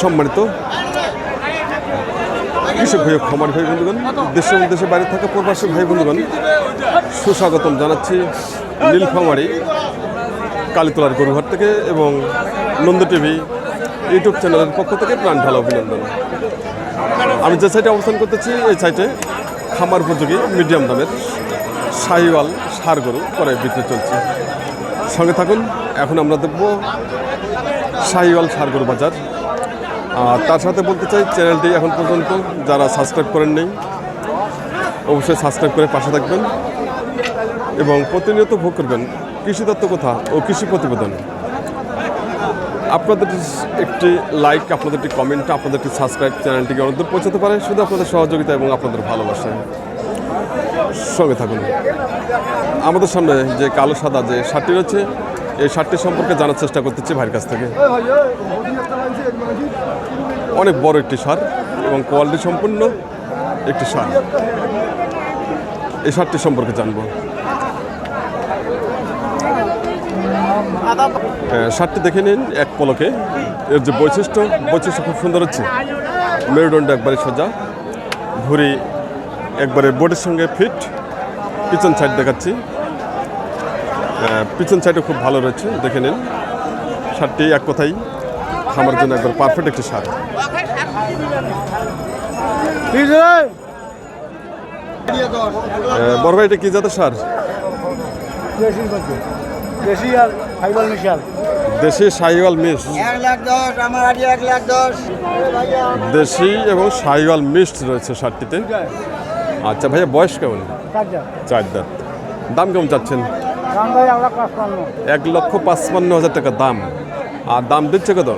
সম্মানিত কৃষক ভাই খামারি ভাই বন্ধুগণ, দেশে দেশের বাইরে থাকা প্রবাসী ভাই বন্ধুগণ, সুস্বাগতম জানাচ্ছি নীলফামারি কালীতলার গরুহাট থেকে এবং নন্দ টিভি ইউটিউব চ্যানেলের পক্ষ থেকে প্রাণ ঢালা অভিনন্দন। আমি যে সাইটে অবস্থান করতেছি, এই সাইটে খামার উপযোগী মিডিয়াম দামের শাহিওয়াল সার গরু করে বিক্রি চলছে। সঙ্গে থাকুন, এখন আমরা দেখব শাহিওয়াল সার গরু বাজার আর তার সাথে বলতে চাই, চ্যানেলটি এখন পর্যন্ত যারা সাবস্ক্রাইব করেন নেই, অবশ্যই সাবস্ক্রাইব করে পাশে থাকবেন এবং প্রতিনিয়ত ভোগ করবেন। কৃষি তত্ত্ব কথা ও কৃষি প্রতিবেদন। আপনাদের একটি লাইক আপনাদের একটি কমেন্ট আপনাদের একটি সাবস্ক্রাইব চ্যানেলটিকে অনেক পৌঁছাতে পারে। শুধু আপনাদের সহযোগিতা এবং আপনাদের ভালোবাসায় সঙ্গে থাকুন। আমাদের সামনে যে কালো সাদা যে শার্টটি রয়েছে, এই শার্টটি সম্পর্কে জানার চেষ্টা করতেছি ভাইয়ের কাছ থেকে। অনেক বড় একটি সার এবং কোয়ালিটি সম্পূর্ণ একটি সার। এই সারটি সম্পর্কে জানব। শার্টটি দেখে নিন এক পলকে। এর যে বৈশিষ্ট্য বৈশিষ্ট্য খুব সুন্দর হচ্ছে। মেরুদণ্ড একবারে সোজা। ভুঁড়ি একবারে বোর্ডের সঙ্গে ফিট। পিছন সাইড দেখাচ্ছি। পিছন সাইডও খুব ভালো রয়েছে। দেখে নিন। শার্টটি এক কথাই খামার জন্য একবার পারফেক্ট একটি সার বড় ভাই এটা কি জাতের সার দেশি ফাইবার মিশাল দেশি মিক্স এবং সাহিওয়াল মিক্সড রয়েছে শার্টটিতে আচ্ছা ভাইয়া বয়স কেমন? চার দাঁত। দাম কেমন চাচ্ছেন? এক লক্ষ পাঁচপান্ন হাজার টাকা দাম। আর দাম দিচ্ছে কত?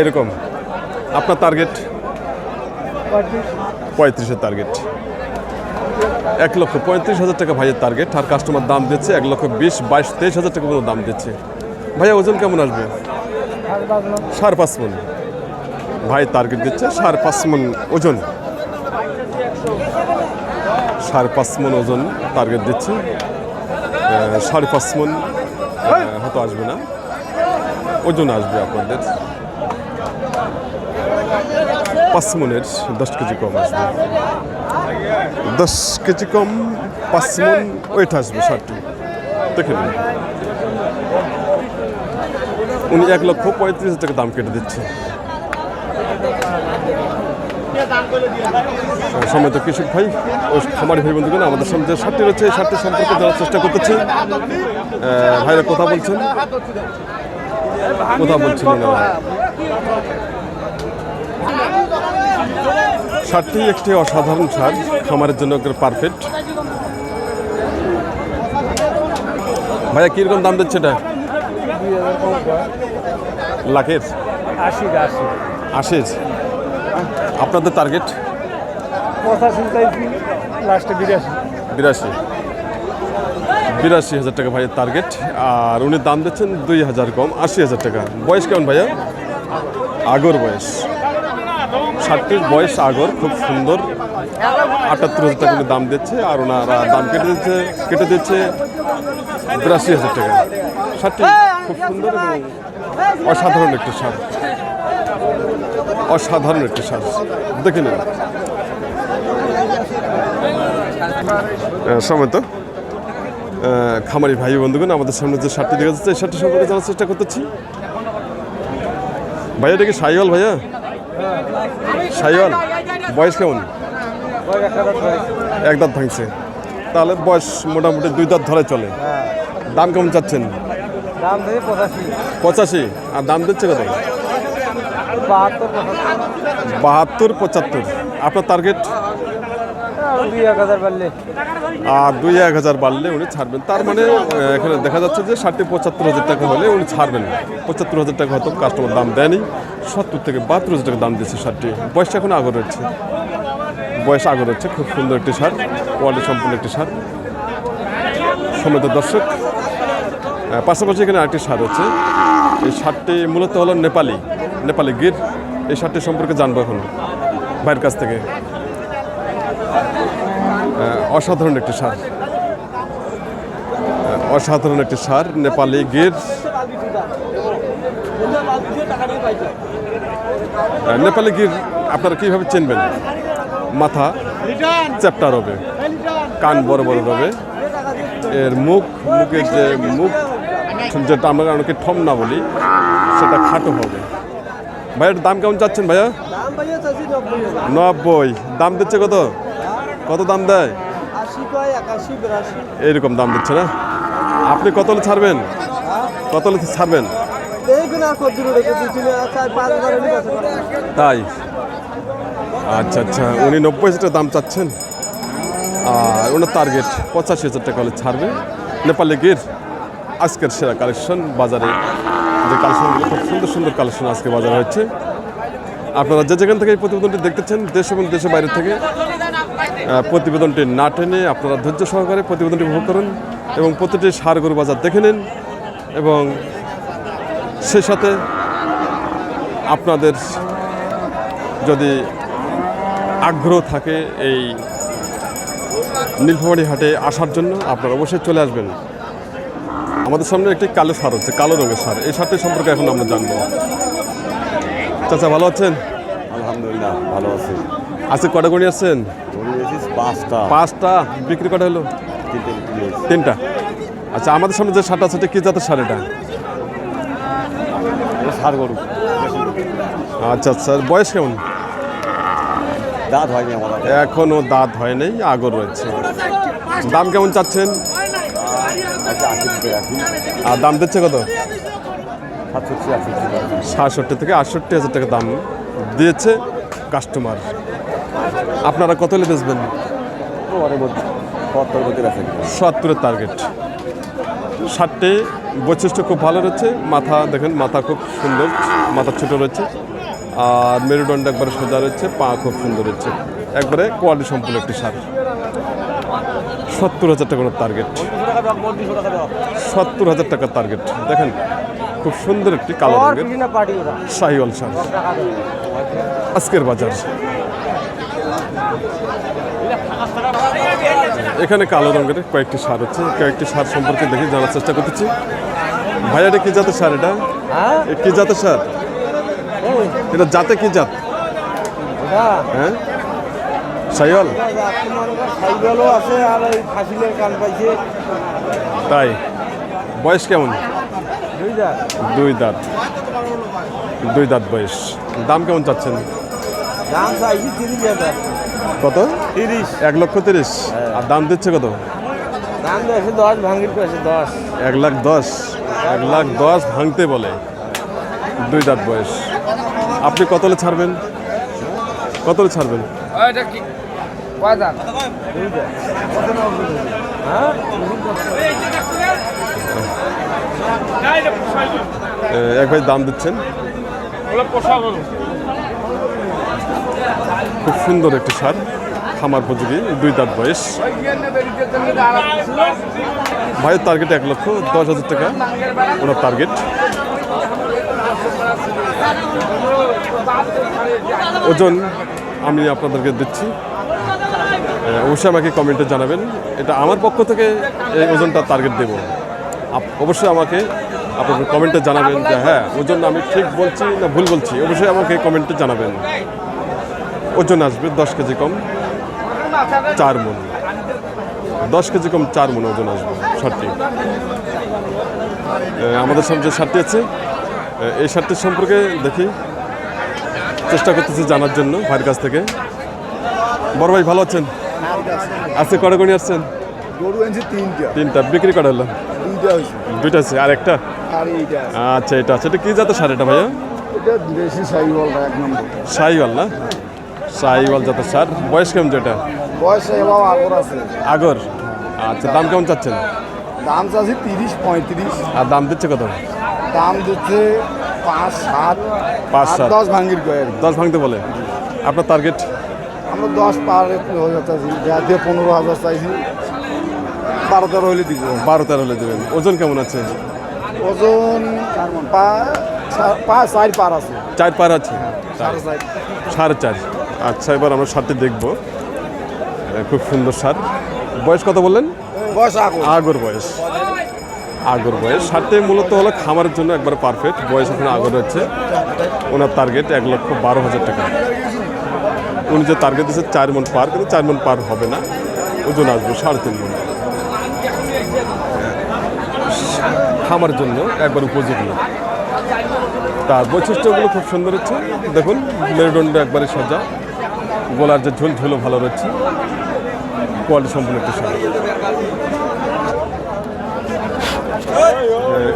এরকম। আপনার টার্গেট পঁয়ত্রিশের টার্গেট এক লক্ষ পঁয়ত্রিশ হাজার টাকা ভাইয়ের টার্গেট আর কাস্টমার দাম দিচ্ছে এক লক্ষ বিশ, বাইশ, তেইশ হাজার টাকা দাম দিচ্ছে। ভাইয়া, ওজন কেমন আসবে? সাড়ে পাঁচ মন। ভাই টার্গেট দিচ্ছে সাড়ে পাঁচ মন ওজন। সাড়ে পাঁচ মন ওজন টার্গেট দিচ্ছে। সাড়ে পাঁচ মন হয়তো আসবে না। ওজন আসবে আপনাদের। পাঁচ মনের দশ কেজি কম আসবে। দশ কেজি কম, পাঁচ মন ওয়েট আসবে ষাটটি দেখে নিন। উনি এক লক্ষ পঁয়ত্রিশ হাজার টাকা দাম কেটে দিচ্ছে। তো কৃষক ভাই ও খামারি ভাই বন্ধুগণ, আমাদের সামনে যে শার্টটি রয়েছে, এই শার্টটি সম্পর্কে জানার চেষ্টা করতেছি। ভাইরা কথা বলছেন। কথা বলছেন ওনারা শার্টটি একটি অসাধারণ সার খামারের জন্য পারফেক্ট ভাইয়া কীরকম দাম দিচ্ছে এটা? লাখের? আশি আশি আশির। আপনাদের টার্গেট পঁচাশি বিরাশি। বিরাশি। বিরাশি হাজার টাকা ভাইয়ের টার্গেট আর উনি দাম দিচ্ছেন দুই হাজার কম, আশি হাজার টাকা। বয়স কেমন ভাইয়া? আগর বয়স। ষাটটির বয়স আগর, খুব সুন্দর। আটাত্তর হাজার টাকা উনি দাম দিচ্ছে, আর ওনারা দাম কেটে দিচ্ছে কেটে দিচ্ছে বিরাশি হাজার টাকা। ষাটটি খুব সুন্দর এবং অসাধারণ একটি সার অসাধারণ একটি সার দেখে নিন। সময় তো। খামারি ভাই বন্ধুগণ, আমাদের সামনে যে শার্টটি দেখা যাচ্ছে, এই শার্টটি সম্পর্কে জানার চেষ্টা করতেছি। ভাইয়া এটা কি সাইওয়াল ভাইয়া? সাইওয়াল? বয়স কেমন? এক দাঁত ভাঙছে। তাহলে বয়স মোটামুটি দুই দাঁত ধরে চলে। দাম কেমন চাচ্ছেন? পঁচাশি। আর দাম দিচ্ছে কত? বাহাত্তর, পঁচাত্তর। আপনার টার্গেট দুই এক হাজার পারলে আর দুই এক হাজার বাড়লে উনি ছাড়বেন। তার মানে এখানে দেখা যাচ্ছে যে ষাটটি পঁচাত্তর হাজার টাকা হলে উনি ছাড়বেন। পঁচাত্তর হাজার টাকা হয়তো কাস্টমার দাম দেয়নি। সত্তর থেকে বাহাত্তর হাজার টাকা দাম দিচ্ছে শার্টটি বয়সটা এখন আগর রয়েছে বয়স আগর রয়েছে খুব সুন্দর একটি শার্ট। কোয়ালিটি সম্পূর্ণ একটি শার্ট। সমেত দর্শক পাশাপাশি এখানে আরেকটি শার্ট হচ্ছে এই শার্টটি মূলত হলো নেপালি নেপালি গির। এই শার্টটি সম্পর্কে জানব এখন ভাইয়ের কাছ থেকে। অসাধারণ একটি সার। অসাধারণ একটি সার নেপালি গির। নেপালি গির আপনারা কীভাবে চিনবেন? মাথা চ্যাপ্টার হবে। কান বড় বড় হবে। এর মুখ মুখের যে মুখ যেটা আমরা অনেকে ঠম না বলি সেটা খাটো হবে। ভাইয়ের দাম কেমন চাচ্ছেন ভাইয়া? নব্বই। দাম দিচ্ছে কত? কত দাম দেয়? এইরকম দাম দিচ্ছে না? আপনি কত হলে ছাড়বেন? কত হলে ছাড়বেন। তাই? আচ্ছা আচ্ছা। উনি নব্বই হাজার দাম চাচ্ছেন। আর ওনার টার্গেট পঁচাশি হাজার টাকা হলে ছাড়বে নেপালে গির আজকের সেরা কালেকশন বাজারে যে কালেকশনগুলো খুব সুন্দর সুন্দর কালেকশন আজকে বাজারে হচ্ছে আপনারা যে যেখান থেকে এই প্রতিবেদনটি দেখতেছেন দেশ এবং দেশের বাইরে থেকে প্রতিবেদনটি না টেনে আপনারা ধৈর্য সহকারে প্রতিবেদনটি উপভোগ করুন এবং প্রতিটি সার গরু বাজার দেখে নিন এবং সেই সাথে আপনাদের যদি আগ্রহ থাকে এই নীলফামারী হাটে আসার জন্য আপনারা অবশ্যই চলে আসবেন। আমাদের সামনে একটি কালো সার হচ্ছে, কালো রঙের সার। এই সারটি সম্পর্কে এখন আমরা জানব। চাচা, ভালো আছেন? আলহামদুলিল্লাহ, ভালো আছি। আজকে কটা গণি আসছেন পাঁচটা। পাঁচটা? বিক্রি কটা হলো? তিনটে আচ্ছা আমাদের সামনে যে সারটা আছে কি জাতের সার এটা? ষাড় গরু। আচ্ছা আচ্ছা বয়স কেমন? দাঁত হয়নি আমার হাতে। এখনও দাঁত হয় নাই আগর রয়েছে। দাম কেমন চাচ্ছেন? আর দাম দিচ্ছে কত? সাতষট্টি থেকে আটষট্টি হাজার টাকা দাম দিয়েছে কাস্টমার আপনারা কত হলে বেচবেন? সত্তরের টার্গেট ষাটটি বৈশিষ্ট্য খুব ভালো রয়েছে। মাথা দেখেন মাথা খুব সুন্দর মাথা ছোটো রয়েছে। আর মেরুদণ্ড একবারে সোজা রয়েছে পা খুব সুন্দর রয়েছে। একবারে কোয়ালিটি সম্পূর্ণ একটি সার। সত্তর হাজার টাকার টার্গেট সত্তর হাজার টাকার টার্গেট দেখেন খুব সুন্দর একটি কালো রঙের শাহিওয়াল সার। আজকের বাজার। এখানে কালো রঙের কয়েকটি সার হচ্ছে কয়েকটি সার সম্পর্কে দেখে জানার চেষ্টা করতেছি। ভাইয়া এটা কি জাতের সার এটা? হ্যাঁ। কি জাতের সার? এটা জাতে কি জাত? হ্যাঁ? শাহিওয়াল সাইকেলও আছে আর ওই ফাঁসিলের কান পাইছে। তাই? বয়স কেমন? দুই হাজার দুই দাঁত। দুই দাঁত বয়স। দাম কেমন চাচ্ছেন? দাম চাইছি তিরিশ হাজার। কত? তিরিশ। এক লক্ষ তিরিশ। আর দাম দিচ্ছে কত? দাম দিয়েছে দশ ভাঙির পেয়েছে দশ। এক লাখ দশ। এক লাখ দশ ভাঙতে বলে। দুই দাঁত বয়স। আপনি কতলে ছাড়বেন? কত হলে ছাড়বেন? এ, এক ভাই দাম দিচ্ছেন। খুব সুন্দর একটি সার, খামার উপযোগী, দুই দাঁত বয়স। ভাইয়ের টার্গেট এক লক্ষ, দশ হাজার টাকা, ওনার টার্গেট ওজন আমি আপনাদেরকে দিচ্ছি। অবশ্যই আমাকে কমেন্টে জানাবেন, এটা আমার পক্ষ থেকে এই ওজনটা টার্গেট দেব। অবশ্যই আমাকে আপনাদের কমেন্টে জানাবেন যে হ্যাঁ ওজন আমি ঠিক বলছি না ভুল বলছি, অবশ্যই আমাকে কমেন্টে জানাবেন। ওজন আসবে দশ কেজি কম চার মন। দশ কেজি কম চার মন ওজন আসবে শার্টটি আমাদের সামনে যে শার্টটি আছে এই শার্টটির সম্পর্কে দেখি। চেষ্টা করতেছি জানার জন্য ভাইয়ের কাছ থেকে। বড় ভাই ভালো আছেন? আজকে কটা গণি আসছেন? গরু এনেছি তিনটা। তিনটা বিক্রি করা হলো? দুইটা আছে আর একটা? আচ্ছা এটা আছে। এটা কি জাতের সার এটা ভাইয়া? এটা দেশি সাইওয়ালটা এক নম্বর। সাইওয়াল না? সাইওয়াল জাতের সার বয়স কেমন যেটা? বয়স এবার আগর আছে। আগর? আচ্ছা দাম কেমন চাচ্ছেন? দাম চাচ্ছি তিরিশ পঁয়ত্রিশ। আর দাম দিচ্ছে কত? দাম দিচ্ছে পাঁচ সাত পাঁচ, সাত। দশ ভাঙ্গির কয়েক দশ ভাঙতে বলে। আপনার টার্গেট আমরা দশ পার হয়ে যাচ্ছি দিয়ে পনেরো হাজার চাইছি বারো তেরো হলে দিব। বারো তেরো হলে দেবেন। ওজন কেমন আছে? ওজন পা- পাঁচ চার পার আছে। চার পার আছে? সাড়ে চার। আচ্ছা এবার আমরা সারটি দেখব। খুব সুন্দর সার বয়স কত বললেন? বয়স আগর। আগর বয়স। আগর বয়স। ষাটে মূলত হলো খামারের জন্য একবার পারফেক্ট বয়স এখন আগর হচ্ছে। ওনার টার্গেট এক লক্ষ বারো হাজার টাকা। উনি যে টার্গেট দিচ্ছে চার মন পার কিন্তু চার মন পার হবে না। ওজন আসবে সাড়ে তিন মন। খামারের জন্য একবার উপযোগী। তার বৈশিষ্ট্যগুলো খুব সুন্দর হচ্ছে। দেখুন মেরুদণ্ড একবারে সাজা। গলার যে ঝোল ঝোলও ভালো রয়েছে, কোয়ালিটি সম্পূর্ণ একটা শাড়ি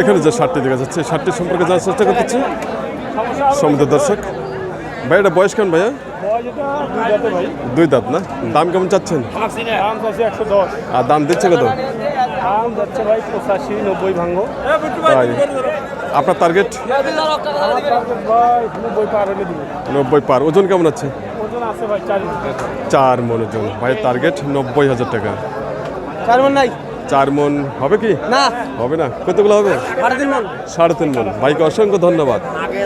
এখানে যে শার্টটি দেখা যাচ্ছে শার্টটি সম্পর্কে জানার চেষ্টা করতেছি। সমুদ্র দর্শক, ভাই, এটা বয়স কেমন ভাইয়া? দুই দাঁত, না? দাম কেমন চাচ্ছেন? আর দাম দিচ্ছে কত? আপনার টার্গেট নব্বই পার, ওজন কেমন আছে? চার চার মন ওজন ভাই টার্গেট নব্বই হাজার টাকা চার মন নাই চার মন হবে কি না হবে না কতগুলো হবে সাড়ে তিন মন মন ভাইকে অসংখ্য ধন্যবাদ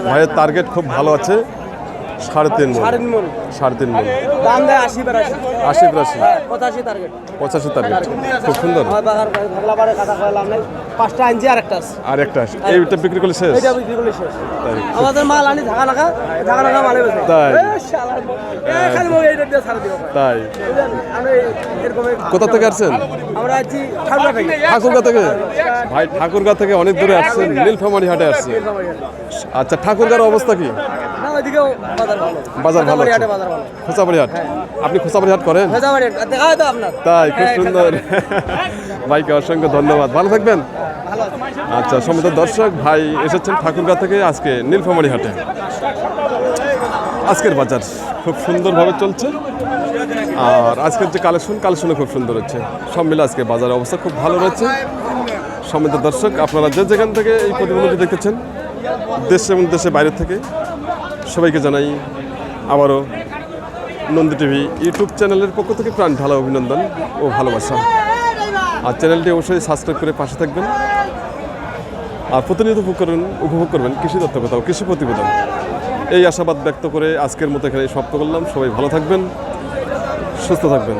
ভাইয়ের টার্গেট খুব ভালো আছে সাড়ে তিন মন সাড়ে তিন মন সাড়ে তিন মন দাম দেয় আশি বেড়াশি আশি বিরাশি পঁচাশি টার্গেট পঁচাশি টার্গেট খুব সুন্দর হয় পাঁচটা আনছি আর একটা আর একটা এইটা বিক্রি করলে শেষ? এইটা বিক্রি করলে শেষ। তাই। আমাদের মাল আনি ঢাকা ঢাকা ঢাকা ঢাকা মালে তাই? তাই কোথা থেকে আসছেন? আমরা আছি ঠাকুরগা থেকে। ভাই ঠাকুরগা থেকে অনেক দূরে আসছেন নীলফামারি হাটে আসছে আচ্ছা ঠাকুরগার অবস্থা কি? ওইদিকেও বাজার ভালো। বাজার ভালো হাটে বাজার ভালো। খোঁচাবাড়ি হাট আপনি খোঁচাবাড়ি হাট করেন? খোঁচাবাড়ি হাট দেখা হয় তো আপনার। তাই খুব হ্যাঁ, সুন্দর। ভাইকে অসংখ্য ধন্যবাদ। ভালো থাকবেন? আচ্ছা সমস্ত দর্শক ভাই এসেছেন ঠাকুরগা থেকে আজকে নীলফামারি হাটে আজকের বাজার খুব সুন্দরভাবে চলছে। আর আজকের যে কালেকশন কালেকশনও খুব সুন্দর হচ্ছে। সব মিলে আজকে বাজারের অবস্থা খুব ভালো রয়েছে। সমৃদ্ধ দর্শক আপনারা যে যেখান থেকে এই প্রতিবেদনটি দেখতেছেন দেশ এবং দেশের বাইরে থেকে সবাইকে জানাই আবারও নন্দী টিভি ইউটিউব চ্যানেলের পক্ষ থেকে প্রাণ ঢালা অভিনন্দন ও ভালোবাসা। আর চ্যানেলটি অবশ্যই সাবস্ক্রাইব করে পাশে থাকবেন। আর প্রতিনিয়ত উপভোগ করবেন উপভোগ করবেন কৃষি দত্ত কথা ও কৃষি প্রতিবেদন। এই আশাবাদ ব্যক্ত করে আজকের মতো এখানে সমাপ্ত করলাম। সবাই ভালো থাকবেন, সুস্থ থাকবেন।